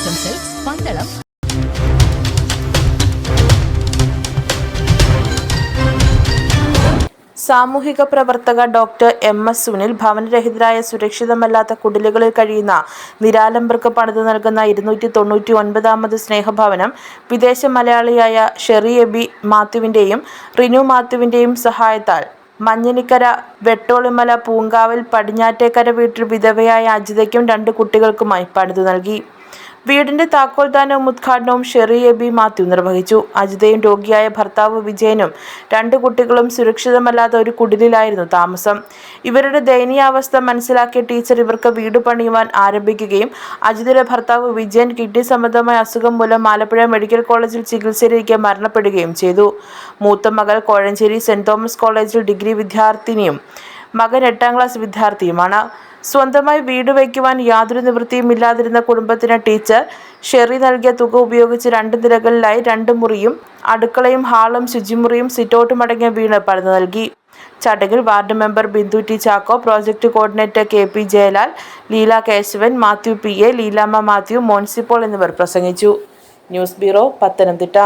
ആശംസകൾ പന്തളം സാമൂഹിക പ്രവർത്തക ഡോക്ടർ എം എസ് സുനിൽ ഭവനരഹിതരായ സുരക്ഷിതമല്ലാത്ത കുടിലുകളിൽ കഴിയുന്ന നിരാലംബർക്ക് പണിത് നൽകുന്ന ഇരുന്നൂറ്റി തൊണ്ണൂറ്റി ഒൻപതാമത് സ്നേഹഭവനം വിദേശ മലയാളിയായ ഷെറി എബി മാത്യുവിന്റെയും റിനു മാത്യുവിന്റെയും സഹായത്താൽ മഞ്ഞനിക്കര വെട്ടോളിമല പൂങ്കാവിൽ പടിഞ്ഞാറ്റേക്കര വീട്ടിൽ വിധവയായ അജിതയ്ക്കും രണ്ട് കുട്ടികൾക്കുമായി പണിതു നൽകി. വീടിന്റെ താക്കോൽദാനവും ഉദ്ഘാടനവും ഷെറി എബി മാത്യു നിർവഹിച്ചു. അജിതയും രോഗിയായ ഭർത്താവ് വിജയനും രണ്ട് കുട്ടികളും സുരക്ഷിതമല്ലാത്ത ഒരു കുടിലിലായിരുന്നു താമസം. ഇവരുടെ ദയനീയാവസ്ഥ മനസ്സിലാക്കിയ ടീച്ചർ ഇവർക്ക് വീട് പണിയുവാൻ ആരംഭിക്കുകയും അജിതയുടെ ഭർത്താവ് വിജയൻ കിഡ്നി സംബന്ധമായ അസുഖം മൂലം ആലപ്പുഴ മെഡിക്കൽ കോളേജിൽ ചികിത്സയിലിരിക്കെ മരണപ്പെടുകയും ചെയ്തു. മൂത്ത മകൾ കോഴഞ്ചേരി സെന്റ് തോമസ് കോളേജിൽ ഡിഗ്രി വിദ്യാർത്ഥിനിയും മകൻ എട്ടാം ക്ലാസ് വിദ്യാർത്ഥിയുമാണ്. സ്വന്തമായി വീട് വയ്ക്കുവാൻ യാതൊരു നിവൃത്തിയും ഇല്ലാതിരുന്ന കുടുംബത്തിന് ടീച്ചർ ഷെറി നൽകിയ തുക ഉപയോഗിച്ച് രണ്ട് നിലകളിലായി രണ്ട് മുറിയും അടുക്കളയും ഹാളും ശുചിമുറിയും സിറ്റൗട്ടും അടങ്ങിയ വീട് പറഞ്ഞു നൽകി. ചടങ്ങിൽ ward member Bindu T Chacko project coordinator K P Jayalal Leela Kesavan Mathew P A Leelamma Mathew Monsipaul എന്നിവർ പ്രസംഗിച്ചു. News bureau Pathanamthitta.